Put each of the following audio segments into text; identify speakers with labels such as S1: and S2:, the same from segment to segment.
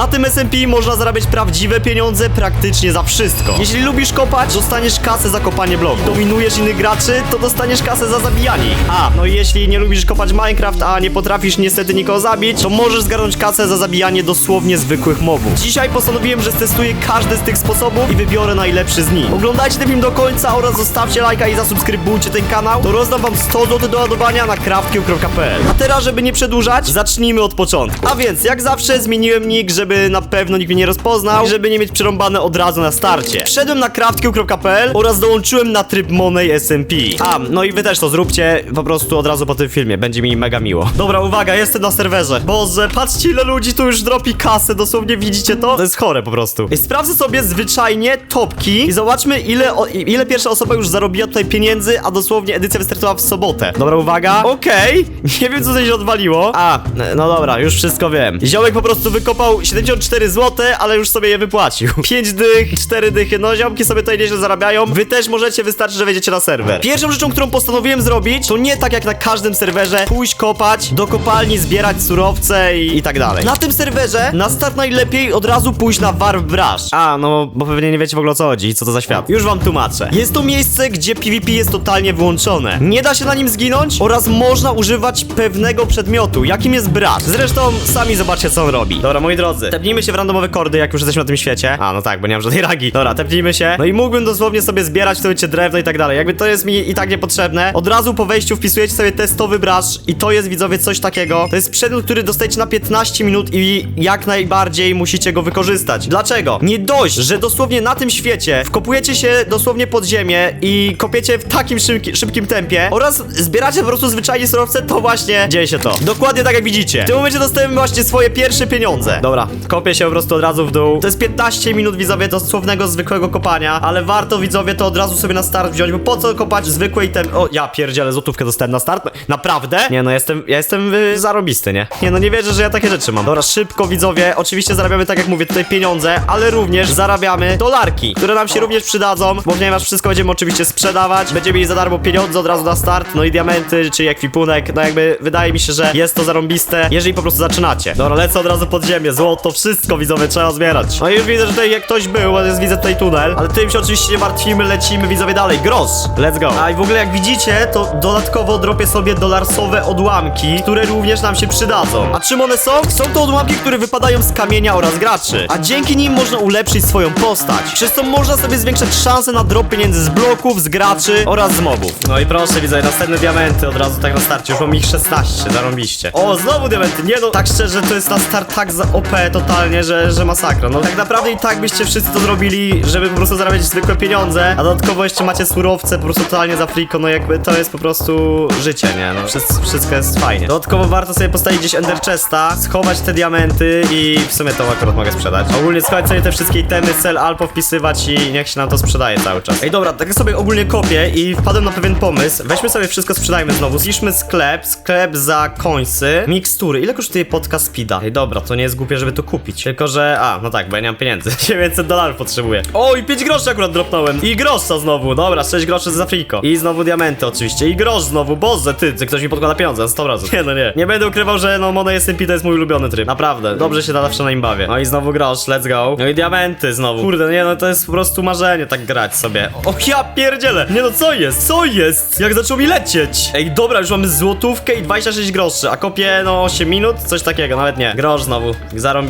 S1: Na tym SMP można zarabiać prawdziwe pieniądze praktycznie za wszystko. Jeśli lubisz kopać, dostaniesz kasę za kopanie bloków. Dominujesz innych graczy, to dostaniesz kasę za zabijanie ich. A, no i jeśli nie lubisz kopać Minecraft, a nie potrafisz niestety nikogo zabić, to możesz zgarnąć kasę za zabijanie dosłownie zwykłych mobów. Dzisiaj postanowiłem, że testuję każdy z tych sposobów i wybiorę najlepszy z nich. Oglądajcie ten film do końca oraz zostawcie lajka i zasubskrybujcie ten kanał, to rozdam wam 100 zł do ładowania na craftkill.pl. A teraz, żeby nie przedłużać, zacznijmy od początku. A więc, jak zawsze, zmieniłem nick, żeby na pewno nikt mnie nie rozpoznał, i żeby nie mieć przerąbane od razu na starcie. Wszedłem na craftkill.pl oraz dołączyłem na tryb Money SMP. A, no i wy też to zróbcie po prostu od razu po tym filmie, będzie mi mega miło. Dobra, uwaga, jestem na serwerze. Boże, patrzcie ile ludzi tu już dropi kasę, dosłownie widzicie to? To jest chore po prostu. I sprawdzę sobie zwyczajnie topki i zobaczmy ile, o, ile pierwsza osoba już zarobiła tutaj pieniędzy, a dosłownie edycja wystartowała w sobotę. Dobra, uwaga. Okej, nie wiem co tutaj się odwaliło. A, no dobra, już wszystko wiem. Ziomek po prostu wykopał 74 zł, ale już sobie je wypłacił. 5 dych, 4 dychy, no ziomki sobie tutaj nieźle zarabiają. Wy też możecie, wystarczy, że wejdziecie na serwer. Pierwszą rzeczą, którą postanowiłem zrobić, to nie tak jak na każdym serwerze, pójść kopać, do kopalni zbierać surowce i, i tak dalej. Na tym serwerze, na start najlepiej od razu pójść na Warp Brush. A, no, bo pewnie nie wiecie w ogóle o co chodzi, co to za świat. Już wam tłumaczę. Jest to miejsce, gdzie PvP jest totalnie wyłączone. Nie da się na nim zginąć oraz można używać pewnego przedmiotu, jakim jest Brush. Zresztą sami zobaczcie, co on robi. Dobra, moi drodzy, tepnijmy się w randomowe kordy, jak już jesteśmy na tym świecie. A, no tak, bo nie mam żadnej ragi. Dobra, tepnijmy się. No i mógłbym dosłownie sobie zbierać w tym momencie drewno i tak dalej. Jakby to jest mi i tak niepotrzebne. Od razu po wejściu wpisujecie sobie testowy brush i to jest, widzowie, coś takiego. To jest przedmiot, który dostajecie na 15 minut i jak najbardziej musicie go wykorzystać. Dlaczego? Nie dość, że dosłownie na tym świecie wkopujecie się dosłownie pod ziemię i kopiecie w takim szybki, szybkim tempie oraz zbieracie po prostu zwyczajnie surowce, to właśnie dzieje się to. Dokładnie tak jak widzicie. W tym momencie dostałem właśnie swoje pierwsze pieniądze. Dobra, kopię się po prostu od razu w dół. To jest 15 minut, widzowie, dosłownego zwykłego kopania, ale warto, widzowie, to od razu sobie na start wziąć, bo po co kopać zwykłe item... O, ja pierdzielę, złotówkę dostałem na start. Naprawdę? Nie no, jestem, ja jestem y, zarobisty, nie? Nie no, nie wierzę, że ja takie rzeczy mam. Dobra, szybko, widzowie, oczywiście zarabiamy, tak jak mówię, tutaj pieniądze, ale również zarabiamy dolarki, które nam się również przydadzą, bo ponieważ wszystko będziemy oczywiście sprzedawać, będziemy mieli za darmo pieniądze od razu na start, no i diamenty, czy ekwipunek, no jakby wydaje mi się, że jest to zarąbiste, jeżeli po prostu zaczynacie. Dobra, lecę od razu pod ziemię, złoto, wszystko, widzowie, trzeba zbierać. No i już widzę, że tutaj jak ktoś był, bo jest, widzę tutaj tunel, ale tym się oczywiście nie martwimy, lecimy, widzowie, dalej, grosz, let's go. A i w ogóle jak widzicie, to dodatkowo dropię sobie dolarsowe odłamki, które również nam się przydadzą. A czym one są? Są to odłamki, które wypadają z kamienia oraz graczy, a dzięki nim można ulepszyć swoją postać, przez co można sobie zwiększać szanse na drop pieniędzy z bloków, z graczy oraz z mobów. No i proszę, widzę, następne diamenty od razu tak na starcie, już mam ich 16, zarąbiście. O, znowu diamenty, nie no, tak szczerze, to jest na start tak za OP totalnie, że, że masakra. No tak naprawdę i tak byście wszyscy to zrobili, żeby po prostu zarabiać zwykłe pieniądze, a dodatkowo jeszcze macie surowce po prostu totalnie za friko, no jakby to jest po prostu życie, nie? No wszystko, wszystko jest fajnie. Dodatkowo warto sobie postawić gdzieś ender chesta, schować te diamenty i w sumie to akurat mogę sprzedać. Ogólnie schować sobie te wszystkie itemy, sell alpo wpisywać i niech się nam to sprzedaje cały czas. Ej dobra, tak sobie ogólnie kopię i wpadłem na pewien pomysł. Weźmy sobie wszystko, sprzedajmy znowu. Zniszmy sklep, sklep za końsy, mikstury. Ile kosztuje podka speeda? Ej dobra, to nie jest głupie, żeby to kupić. Tylko, że... A, no tak, bo ja nie mam pieniędzy. 900 dolarów potrzebuję. O, i 5 groszy akurat dropnąłem. I grosza znowu. Dobra, 6 groszy za friko. I znowu diamenty oczywiście. I grosz znowu. Boże, ty, ty ktoś mi podkłada pieniądze, 100%. Nie, no nie. Nie będę ukrywał, że no Mono SMP to jest mój ulubiony tryb. Naprawdę. Dobrze się da zawsze na nim bawię. No i znowu grosz, let's go. No i diamenty znowu. Kurde, nie no, to jest po prostu marzenie tak grać sobie. O, ja pierdzielę. Nie no, co jest? Co jest? Jak zaczął mi lecieć? Ej, dobra, już mamy złotówkę i 26 groszy, a kopię no 8 minut? Coś takiego, nawet nie. Grosz znowu.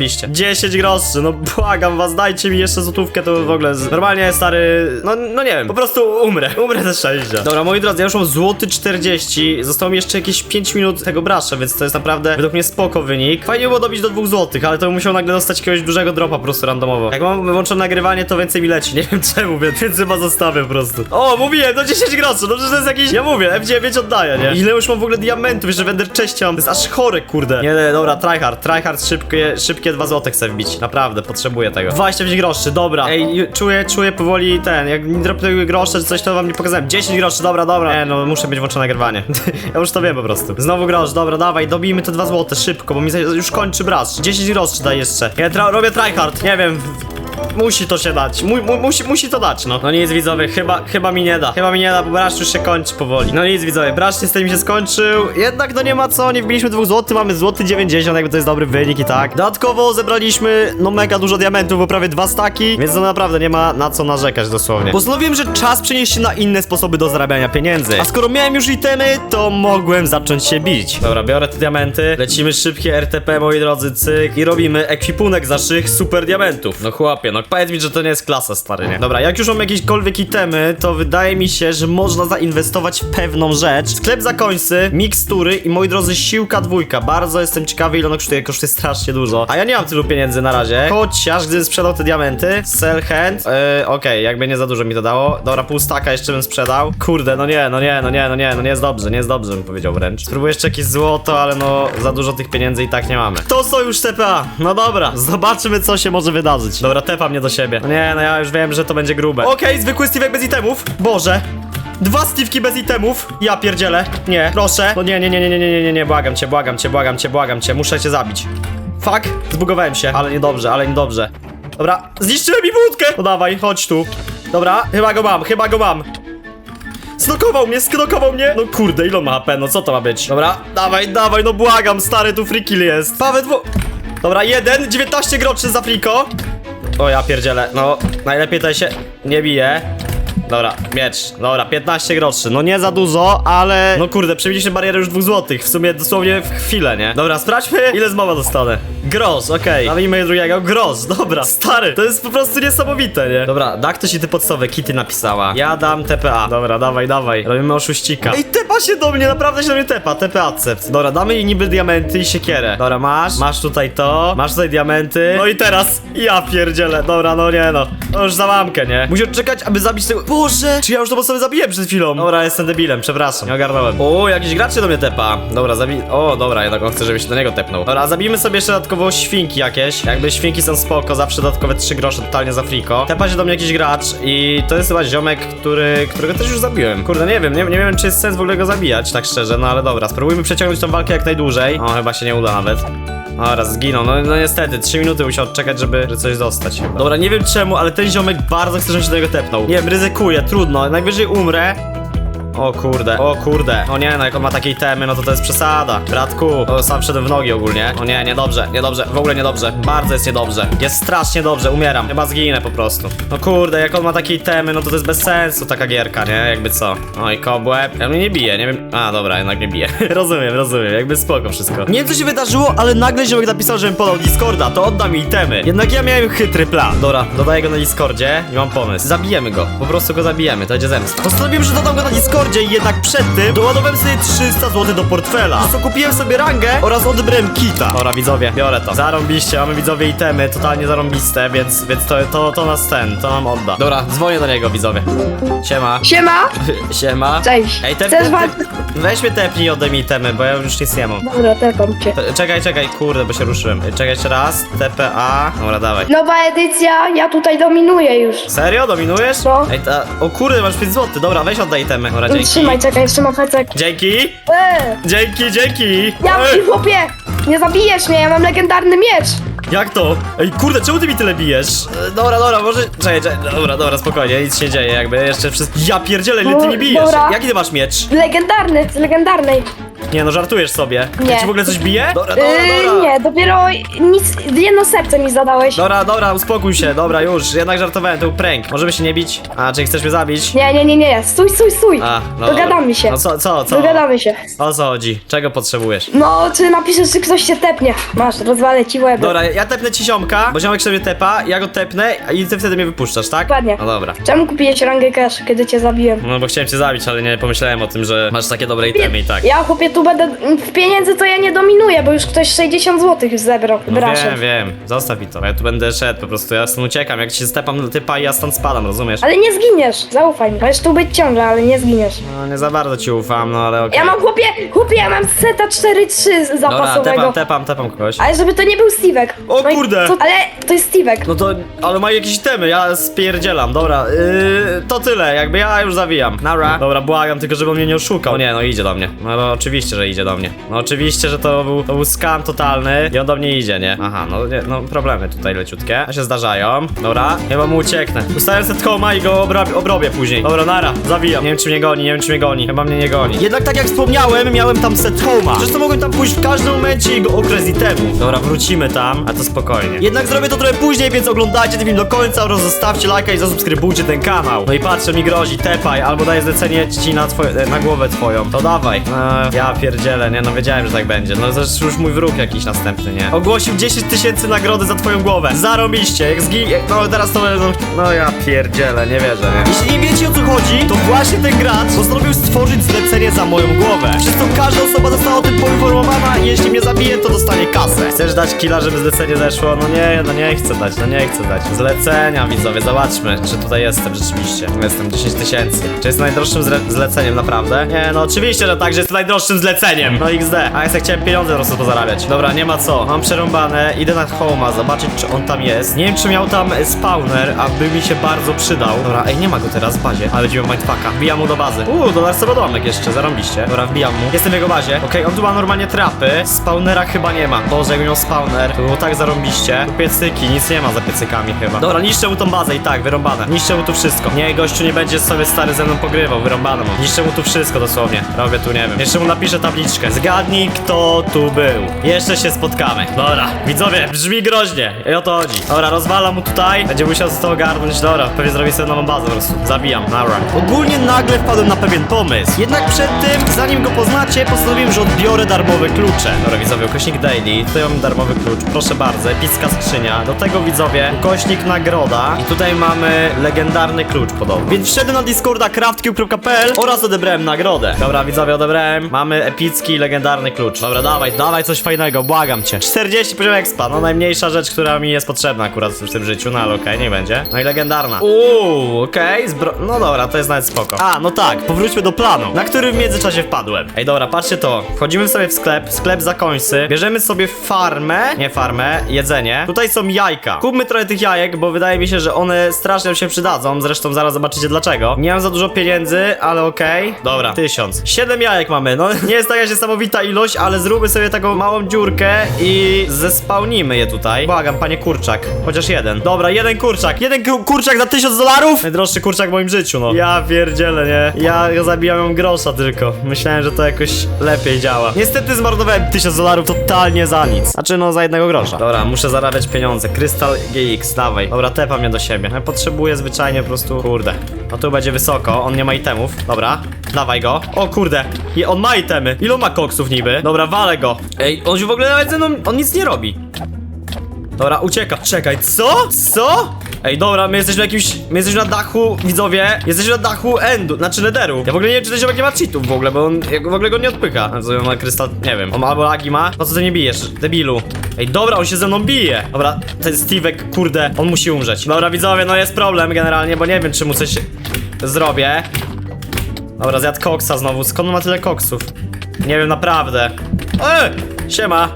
S1: Zarąbiście. 10 groszy, no błagam was, dajcie mi jeszcze złotówkę, to w ogóle z... normalnie stary, no, no nie wiem, po prostu umrę, umrę ze szczęścia. Dobra, moi drodzy, ja już mam złoty 40, zostało mi jeszcze jakieś 5 minut tego brasza, więc to jest naprawdę według mnie spoko wynik. Fajnie było dobić do 2 złotych, ale to bym musiał nagle dostać jakiegoś dużego dropa po prostu randomowo. Jak mam wyłączone nagrywanie, to więcej mi leci, nie wiem czemu, więc chyba zostawię po prostu. O, mówiłem, do 10 groszy, no przecież to jest jakiś, ja mówię, F9 oddaję, nie? Ile już mam w ogóle diamentów, jeszcze wender cześć mam, to jest aż chore, kurde. Nie, nie, dobra, tryhard, tryhard, szybkie, szybkie 2 złote chcę wbić, naprawdę, potrzebuję tego. 25 groszy, dobra. Ej, czuję, czuję powoli ten, jak mi dropnęły grosze czy coś, to wam nie pokazałem. 10 groszy, dobra, dobra. Nie, no muszę mieć włączone nagrywanie. ja już to wiem po prostu. Znowu grosz, dobra, dawaj, dobijmy te 2 złote, szybko, bo mi już kończy brasz. 10 groszy daj jeszcze. Ja tra- robię tryhard, nie wiem, musi to się dać. Mu, mu, musi, musi to dać, no. No nic, widzowie, chyba, chyba mi nie da. Chyba mi nie da, bo braszcz już się kończy powoli. No nic, widzowie, braszcz niestety mi się skończył. Jednak no nie ma co, nie wbiliśmy 2 zł, mamy złoty 90, jakby to jest dobry wynik i tak. Dodatkowo zebraliśmy, no mega dużo diamentów, bo prawie dwa staki, więc no naprawdę nie ma na co narzekać dosłownie. Postanowiłem, że czas przenieść się na inne sposoby do zarabiania pieniędzy. A skoro miałem już itemy, to mogłem zacząć się bić. Dobra, biorę te diamenty, lecimy szybkie RTP, moi drodzy, cyk i robimy ekwipunek z naszych super diamentów. No chłopie, no powiedz mi, że to nie jest klasa, stary, nie? Dobra, jak już mam jakiekolwiek itemy, to wydaje mi się, że można zainwestować w pewną rzecz. Sklep zakońcy, mikstury i moi drodzy, siłka dwójka. Bardzo jestem ciekawy, ile ono kosztuje, kosztuje strasznie dużo. A ja nie mam tylu pieniędzy na razie. Chociaż, gdybym sprzedał te diamenty, sell hand, yy, okej, jakby nie za dużo mi to dało. Dobra, pół staka jeszcze bym sprzedał. Kurde, no nie, no nie, no nie, no nie, no nie jest dobrze, nie jest dobrze, bym powiedział wręcz. Spróbuję jeszcze jakieś złoto, ale no, za dużo tych pieniędzy i tak nie mamy. To są już TPA. No dobra, zobaczymy, co się może wydarzyć. Dobra, tepa mnie do siebie. No nie, no ja już wiem, że to będzie grube. Okej, zwykły Steve'ek bez itemów. Boże. Dwa Steve'ki bez itemów. Ja pierdzielę. Nie, proszę. No nie, nie, nie, nie, nie, nie, nie, nie, błagam cię, błagam cię, błagam cię, błagam cię. Muszę cię zabić. Fuck, zbugowałem się, ale niedobrze, ale niedobrze. Dobra, zniszczyłem mi budkę! No dawaj, chodź tu. Dobra, chyba go mam, chyba go mam. Sknokował mnie, sknokował mnie! No kurde, ile on ma HP, no co to ma być? Dobra, dawaj, dawaj, no błagam, stary, tu free kill jest. Paweł dwu... Dobra, jeden, 19 groszy za friko. O ja pierdzielę, no, najlepiej tutaj się nie bije. Dobra, miecz. Dobra, 15 groszy. No nie za dużo, ale. No kurde, przebiliśmy barierę już 2 złotych. W sumie dosłownie w chwilę, nie? Dobra, sprawdźmy, ile z mowa dostanę. Gross, okej. Okay. Nawijmy drugiego. Gross, dobra. Stary, to jest po prostu niesamowite, nie? Dobra, da ktoś i ty podstawowe kity napisała. Ja dam TPA. Dobra, dawaj, dawaj. Robimy oszuścika. Ej, tepa się do mnie, naprawdę się do mnie tepa. TPA accept. Dobra, damy jej niby diamenty i siekierę. Dobra, masz. Masz tutaj to. Masz tutaj diamenty. No i teraz. Ja pierdzielę. Dobra, no nie no. To już za mamkę, nie? Musi czekać, aby zabić tego. Boże! Czy ja już to sobie zabiłem przed chwilą? Dobra, jestem debilem, przepraszam. Nie ogarnąłem. O, jakiś gracz się do mnie tepa. Dobra, zabij. O, dobra, jednak on chce, żebyś do niego tepnął. Dobra, zabijmy sobie jeszcze dodatkowo świnki jakieś. Jakby świnki są spoko, zawsze dodatkowe 3 grosze totalnie za friko. Tepa się do mnie jakiś gracz i to jest chyba ziomek, który, którego też już zabiłem. Kurde, nie wiem, nie, nie wiem czy jest sens w ogóle go zabijać, tak szczerze, no ale dobra, spróbujmy przeciągnąć tą walkę jak najdłużej. O, chyba się nie uda nawet. Dobra, zginął. No, no niestety, 3 minuty musiał odczekać, żeby żeby coś dostać. Dobra, nie wiem czemu, ale ten ziomek bardzo chce, żebym się do niego tepnął. Nie wiem, ryzykuję, trudno. Najwyżej umrę. O kurde, o kurde. O nie, no jak on ma takiej temy, no to to jest przesada. Bratku, o, sam wszedłem w nogi ogólnie. O nie, niedobrze, niedobrze, w ogóle niedobrze. Bardzo jest niedobrze. Jest strasznie dobrze, umieram. Chyba zginę po prostu. No kurde, jak on ma takiej temy, no to to jest bez sensu taka gierka, nie? Jakby co? Oj, kobłeb. Ja mnie nie bije, nie wiem. A, dobra, jednak nie bije. rozumiem, rozumiem, jakby spoko wszystko. Nie wiem co się wydarzyło, ale nagle ziomek napisał, żebym podał Discorda, to oddam mi temy. Jednak ja miałem chytry plan. Dobra, dodaję go na Discordzie i mam pomysł. Zabijemy go. Po prostu go zabijemy, to będzie zemsta. Postanowiłem, że dodam go na Discordzie i jednak przed tym doładowałem sobie 300 zł do portfela. Co kupiłem sobie rangę oraz odbrałem kita. Dobra, widzowie, biorę to. Zarąbiście, mamy widzowie itemy, totalnie zarąbiste, więc, więc to, to, to nas ten, to nam odda. Dobra, dzwonię do niego, widzowie. Siema.
S2: Siema!
S1: Siema.
S2: Cześć.
S1: Ej, te,
S2: Chcesz
S1: te,
S2: wal-
S1: te, mnie tepnij ode mi temy, bo ja już nic nie mam.
S2: Dobra, tepam cię.
S1: Te- Czekaj, czekaj, kurde, bo się ruszyłem. Czekaj jeszcze raz. TPA. Dobra, dawaj.
S2: Nowa edycja, ja tutaj dominuję już.
S1: Serio? Dominujesz?
S2: No.
S1: Ej, ta... O kurde, masz 5 zł. Dobra, weź oddaj temy. Dobra, dzięki.
S2: Trzymaj, czekaj, jeszcze mam fecek.
S1: Dzięki.
S2: Eee,
S1: Dzięki, dzięki.
S2: ja
S1: Ej,
S2: ci chłopie! Nie zabijesz mnie, ja mam legendarny miecz!
S1: jak to? Ej, kurde, czemu ty mi tyle bijesz? E, Dobra, dobra, może... Czekaj, czekaj. Dobra, dobra, spokojnie, nic się nie dzieje, jakby jeszcze wszystko... Ja pierdzielę, ile ty mi bijesz?
S2: Dobra.
S1: Jaki ty masz miecz?
S2: Legendarny, z legendarnej.
S1: Nie no, żartujesz sobie.
S2: Nie.
S1: Ja ci w ogóle coś bije? Dobra, dobra,
S2: Yy,
S1: dobra.
S2: nie, dopiero nic, jedno serce mi zadałeś.
S1: Dobra, dobra, uspokój się, dobra, już, jednak żartowałem, to był prank. Możemy się nie bić? A, czy chcesz mnie zabić?
S2: Nie, nie, nie, nie, stój, stój, stój.
S1: A, no
S2: Dogadamy
S1: dobra.
S2: się.
S1: No co, co, co?
S2: Dogadamy się.
S1: O co chodzi? Czego potrzebujesz?
S2: No, czy napiszesz, czy ktoś się tepnie? Masz, rozwalę ci łeb.
S1: Dobra, ja tepnę ci ziomka, bo ziomek sobie tepa, ja go tepnę i ty wtedy mnie wypuszczasz, tak?
S2: Dokładnie.
S1: No dobra.
S2: Czemu kupiłeś rangę cash, kiedy cię zabiłem?
S1: No bo chciałem cię zabić, ale nie pomyślałem o tym, że masz takie dobre itemy i tak.
S2: Ja chłopie tu będę w pieniędzy to ja nie dominuję, bo już ktoś 60 zł już zebrał.
S1: No wiem, wiem, zostaw mi to. Ja tu będę szedł po prostu, ja stąd uciekam, jak się stepam do typa i ja stąd spadam, rozumiesz?
S2: Ale nie zginiesz, zaufaj mi. Możesz tu być ciągle, ale nie zginiesz.
S1: No nie za bardzo ci ufam, no ale okej.
S2: Ja mam chłopie, chłopie, ja mam seta 4-3
S1: Dobra,
S2: zapasowego.
S1: tepam, tepam, tepam kogoś.
S2: Ale żeby to nie był Steve'ek.
S1: O
S2: No i
S1: kurde.
S2: Co, ale to jest Steve'ek.
S1: No to, ale ma jakieś temy, ja spierdzielam, dobra, yy, to tyle, jakby ja już zawijam. Nara. Dobra, błagam, tylko żeby on mnie nie oszukał. O nie, no idzie do mnie. No, no oczywiście. Oczywiście, że idzie do mnie. No oczywiście, że to był, to był skam totalny i on do mnie idzie, nie? Aha, no nie, no problemy tutaj leciutkie. A się zdarzają. Dobra, chyba mu ucieknę. Ustawiam set homa i go obrobię, obrobię później. Dobra, nara, zawijam. Nie wiem, czy mnie goni, nie wiem, czy mnie goni. Chyba mnie nie goni. Jednak tak jak wspomniałem, miałem tam set homa. Zresztą mogłem tam pójść w każdym momencie i go okres i temu. Dobra, wrócimy tam, a to spokojnie. Jednak zrobię to trochę później, więc oglądajcie ten film do końca oraz zostawcie lajka i zasubskrybujcie ten kanał. No i patrzę, mi grozi, tepaj, albo daję zlecenie ci na, twoje, na głowę twoją. To dawaj. Eee, ja pierdzielę, nie? No wiedziałem, że tak będzie. No zresztą już mój wróg jakiś następny, nie? Ogłosił 10 tysięcy nagrody za twoją głowę. Zarobiście, jak zgi... No teraz to będą... No ja pierdzielę, nie wierzę, nie? Jeśli nie wiecie o co chodzi, to właśnie ten gracz postanowił stworzyć zlecenie za moją głowę. Przez to każda osoba została o tym poinformowana i jeśli mnie zabije, to dostanie kasę. Chcesz dać killa, żeby zlecenie zeszło? No nie, no nie chcę dać, no nie chcę dać. Zlecenia, widzowie, zobaczmy, czy tutaj jestem rzeczywiście. Jestem 10 tysięcy. Czy jest najdroższym zle zleceniem, naprawdę? Nie, no oczywiście, że tak, że jest najdroższym zleceniem. No XD. A ja chciałem pieniądze po prostu pozarabiać. Dobra, nie ma co. Mam przerąbane, idę na Homa, zobaczyć, czy on tam jest. Nie wiem, czy miał tam spawner, a by mi się bardzo przydał. Dobra, ej, nie ma go teraz w bazie, ale będziemy mindfucka. Wbijam mu do bazy. Uuu, dolarsowy domek jeszcze, zarąbiście. Dobra, wbijam mu. Jestem w jego bazie. Okej, on tu ma normalnie trapy. Spawnera chyba nie ma. Boże, jakby miał spawner, to było tak zarąbiście. Tu piecyki, nic nie ma za piecykami chyba. Dobra, niszczę mu tą bazę i tak, wyrąbane. Niszczę mu tu wszystko. Nie, gościu nie będzie sobie stary ze mną pogrywał, wyrąbane mu. Niszczę mu tu wszystko dosłownie. Robię tu, nie wiem. Jeszcze mu tabliczkę. Zgadnij, kto tu był. Jeszcze się spotkamy. Dobra, widzowie, brzmi groźnie. I o to chodzi. Dobra, rozwalam mu tutaj. Będzie musiał z to ogarnąć. Dobra, pewnie zrobi sobie nową bazę po prostu. Zabijam. Dobra. Ogólnie nagle wpadłem na pewien pomysł. Jednak przed tym, zanim go poznacie, postanowiłem, że odbiorę darmowe klucze. Dobra, widzowie, ukośnik daily. Tutaj mam darmowy klucz. Proszę bardzo, epicka skrzynia. Do tego, widzowie, ukośnik nagroda. I tutaj mamy legendarny klucz podobno. Więc wszedłem na Discorda craftcube.pl oraz odebrałem nagrodę. Dobra, widzowie, odebrałem. Mamy epicki, legendarny klucz. Dobra, dawaj, dawaj coś fajnego, błagam cię. 40 poziom expa, no najmniejsza rzecz, która mi jest potrzebna akurat w tym życiu, no ale okej, nie będzie. No i legendarna. Uuu, okej, zbro... No dobra, to jest nawet spoko. A, no tak, powróćmy do planu, na który w międzyczasie wpadłem. Ej, dobra, patrzcie to. Wchodzimy sobie w sklep, sklep za końsy, bierzemy sobie farmę, nie farmę, jedzenie. Tutaj są jajka. Kupmy trochę tych jajek, bo wydaje mi się, że one strasznie się przydadzą, zresztą zaraz zobaczycie dlaczego. Nie mam za dużo pieniędzy, ale okej. Dobra, tysiąc. Siedem jajek mamy, no nie jest to jakaś niesamowita ilość, ale zróbmy sobie taką małą dziurkę i zespełnimy je tutaj. Błagam, panie kurczak, chociaż jeden. Dobra, jeden kurczak, jeden ku- kurczak za tysiąc dolarów? Najdroższy kurczak w moim życiu, no. Ja pierdzielę, nie? Ja go zabijałem grosza tylko. Myślałem, że to jakoś lepiej działa. Niestety zmarnowałem tysiąc dolarów totalnie za nic. Znaczy, no, za jednego grosza. Dobra, muszę zarabiać pieniądze. Krystal GX, dawaj. Dobra, tepa mnie do siebie. Potrzebuję zwyczajnie po prostu, kurde. No tu będzie wysoko, on nie ma itemów. Dobra, dawaj go. O kurde, I on ma itemy. Ilu ma koksów niby? Dobra, walę go. Ej, on się w ogóle nawet ze mną, on nic nie robi. Dobra, ucieka. Czekaj, co? Co? Ej, dobra, my jesteśmy jakimś. My jesteśmy na dachu, widzowie. Jesteśmy na dachu Endu, znaczy Nederu. Ja w ogóle nie wiem, czy ten ziomek nie ma cheatów w ogóle, bo on jak w ogóle go nie odpycha. A co on ma krystal, nie wiem. On albo lagi ma. Po co ty nie bijesz, debilu? Ej, dobra, on się ze mną bije. Dobra, ten Steve'ek, kurde, on musi umrzeć. Dobra, widzowie, no jest problem generalnie, bo nie wiem, czy mu coś zrobię. Dobra, zjadł koksa znowu. Skąd on ma tyle koksów? Nie wiem, naprawdę. E! Siema!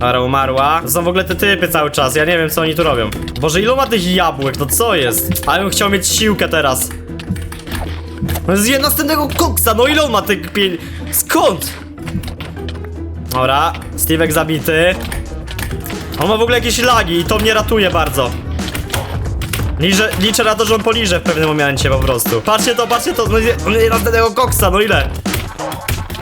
S1: Ara umarła. To są w ogóle te typy cały czas, ja nie wiem co oni tu robią. Boże, ilu ma tych jabłek, no co jest? Ale bym chciał mieć siłkę teraz. Zje następnego koksa, no ile on ma tych pień... Skąd? Dobra, Steve'ek zabity. On ma w ogóle jakieś lagi i to mnie ratuje bardzo. Liczę, liczę na to, że on poliże w pewnym momencie po prostu. Patrzcie to, patrzcie to, no nie następnego koksa, no ile?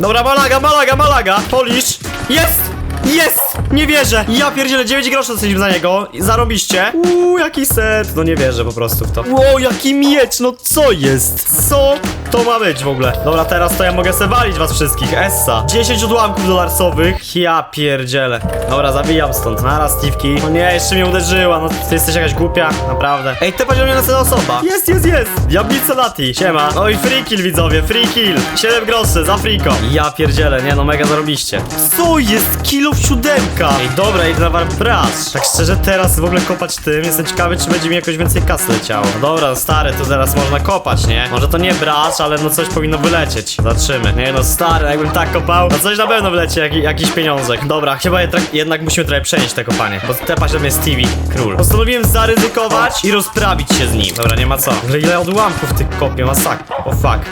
S1: Dobra, malaga, malaga, malaga, polisz. Jest! Jest! Nie wierzę! Ja pierdzielę, 9 groszy dostaliśmy za niego. Zarobiście. Uuu, jaki set. No nie wierzę po prostu w to. Wow, jaki miecz, no co jest? Co to ma być w ogóle? Dobra, teraz to ja mogę se walić was wszystkich. Essa. 10 odłamków dolarsowych. Ja pierdzielę. Dobra, zabijam stąd. Naraz, Steve'ki. No nie, jeszcze mnie uderzyła. No ty jesteś jakaś głupia. Naprawdę. Ej, te mnie następna osoba. Jest, jest, jest. Diablica Lati. Siema. No i free kill, widzowie. Free kill. 7 groszy za friko. Ja pierdzielę, nie no, mega zarobiście. Co jest? Kilo siódemka. Ej, dobra, idę na warbrasz. Tak szczerze, teraz w ogóle kopać tym. Jestem ciekawy, czy będzie mi jakoś więcej kasy leciało. No dobra, stary, to teraz można kopać, nie? Może to nie brasz, ale no coś powinno wylecieć. Zobaczymy. Nie no, stary, jakbym tak kopał, no coś na pewno wyleci, jak, jakiś pieniążek. Dobra, chyba jednak, musimy trochę przenieść te kopanie. Bo tepa się mnie Stevie, król. Postanowiłem zaryzykować i rozprawić się z nim. Dobra, nie ma co. Ile odłamków tych kopie, masak. O fuck.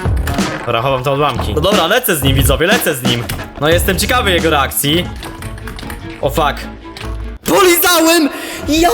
S1: Dobra, chowam te odłamki. No dobra, lecę z nim, widzowie, lecę z nim. No jestem ciekawy jego reakcji. O fuck. Polizałem! Ja...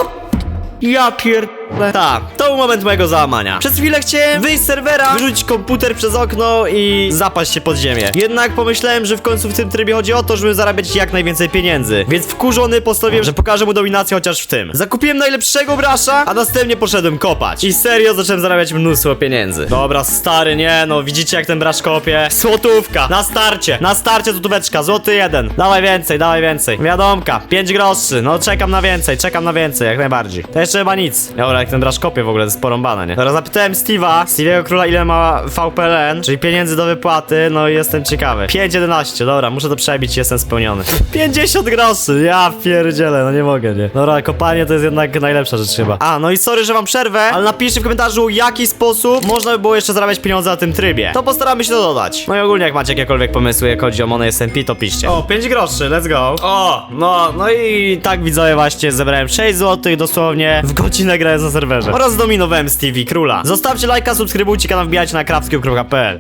S1: Ja pier... Tak, to był moment mojego załamania. Przez chwilę chciałem wyjść z serwera, wyrzucić komputer przez okno i zapaść się pod ziemię. Jednak pomyślałem, że w końcu w tym trybie chodzi o to, żeby zarabiać jak najwięcej pieniędzy. Więc wkurzony postanowiłem, że pokażę mu dominację chociaż w tym. Zakupiłem najlepszego brasza, a następnie poszedłem kopać. I serio zacząłem zarabiać mnóstwo pieniędzy. Dobra, stary, nie no, widzicie jak ten brasz kopie? Złotówka, na starcie, na starcie złotóweczka, złoty jeden. Dawaj więcej, dawaj więcej. Wiadomka, 5 groszy, no czekam na więcej, czekam na więcej, jak najbardziej. To jeszcze chyba nic. Dobra, jak ten brasz kopie w ogóle, to jest porąbane, nie? Teraz zapytałem Steve'a, Steve'ego króla ile ma VPLN, czyli pieniędzy do wypłaty, no i jestem ciekawy. 5,11, dobra, muszę to przebić, jestem spełniony. 50 groszy, ja pierdzielę, no nie mogę, nie? Dobra, kopanie to jest jednak najlepsza rzecz chyba. A, no i sorry, że wam przerwę, ale napiszcie w komentarzu, jaki sposób można by było jeszcze zarabiać pieniądze na tym trybie. To postaramy się to dodać. No i ogólnie, jak macie jakiekolwiek pomysły, jak chodzi o Money SMP, to piszcie. O, 5 groszy, let's go. O, no, no i tak widzowie właśnie zebrałem 6 zł dosłownie w godzinę grając na serwerze. Oraz dominowałem Stevie Króla. Zostawcie lajka, subskrybujcie kanał, wbijajcie na krawskiu.pl